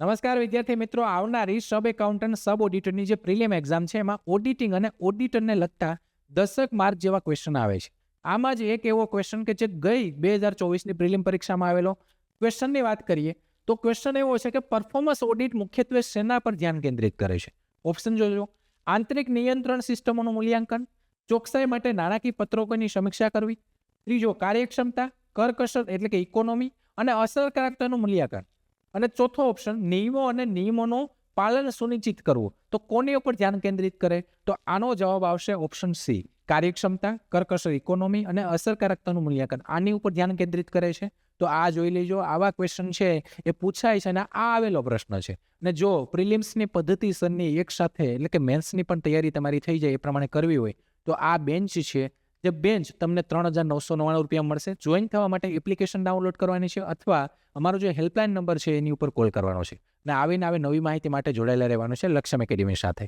નમસ્કાર વિદ્યાર્થી મિત્રો, આવનારી સબ એકાઉન્ટન્ટ સબ ઓડિટરની જે પ્રિલિયમ એક્ઝામ છે, એમાં ઓડિટિંગ અને ઓડિટરને લગતા દસક માર્ક જેવા ક્વેશ્ચન આવે છે. આમાં જ એક એવો ક્વેશ્ચન કે જે ગઈ બે હજાર ચોવીસની પ્રિલિયમ પરીક્ષામાં આવેલો. ક્વેશ્ચનની વાત કરીએ, તો ક્વેશ્ચન એવો છે કે પરફોર્મન્સ ઓડિટ મુખ્યત્વે શેના પર ધ્યાન કેન્દ્રિત કરે છે? ઓપ્શન જોજો. આંતરિક નિયંત્રણ સિસ્ટમોનું મૂલ્યાંકન, ચોકસાઈ માટે નાણાકીય પત્રકોની સમીક્ષા કરવી. ત્રીજો, કાર્યક્ષમતા, કરકસર એટલે કે ઇકોનોમી અને અસરકારકતાનું મૂલ્યાંકન. અને ચોથો ઓપ્શન નિયમો અને નિયમોનું પાલન સુનિશ્ચિત કરવું. તો કોની ઉપર ધ્યાન કેન્દ્રિત કરે? તો આનો જવાબ આવશે ઓપ્શન સી કાર્યક્ષમતા કરકસર ઇકોનોમી અને અસરકારકતાનું મૂલ્યાંકન. આની ઉપર ધ્યાન કેન્દ્રિત કરે છે? તો આ જોઈ લેજો. આવા ક્વેશ્ચન છે એ પૂછાય છે અને આ આવેલો પ્રશ્ન છે. અને જો પ્રિલિમ્સની પદ્ધતિસરની એક સાથે, એટલે કે મેન્સની પણ તૈયારી તમારી થઈ જાય એ પ્રમાણે કરવી હોય, તો આ બેન્ચ છે જે બેન્ચ તમને ત્રણ હજાર નવસો નવ્વાણું રૂપિયા મળશે. જોઈન થવા માટે એપ્લિકેશન ડાઉનલોડ કરવાની છે અથવા અમારો જે હેલ્પલાઇન નંબર છે એની ઉપર કોલ કરવાનો છે. અને આવીને આવી નવી માહિતી માટે જોડાયેલા રહેવાનું છે લક્ષ્યમ એકેડેમી સાથે.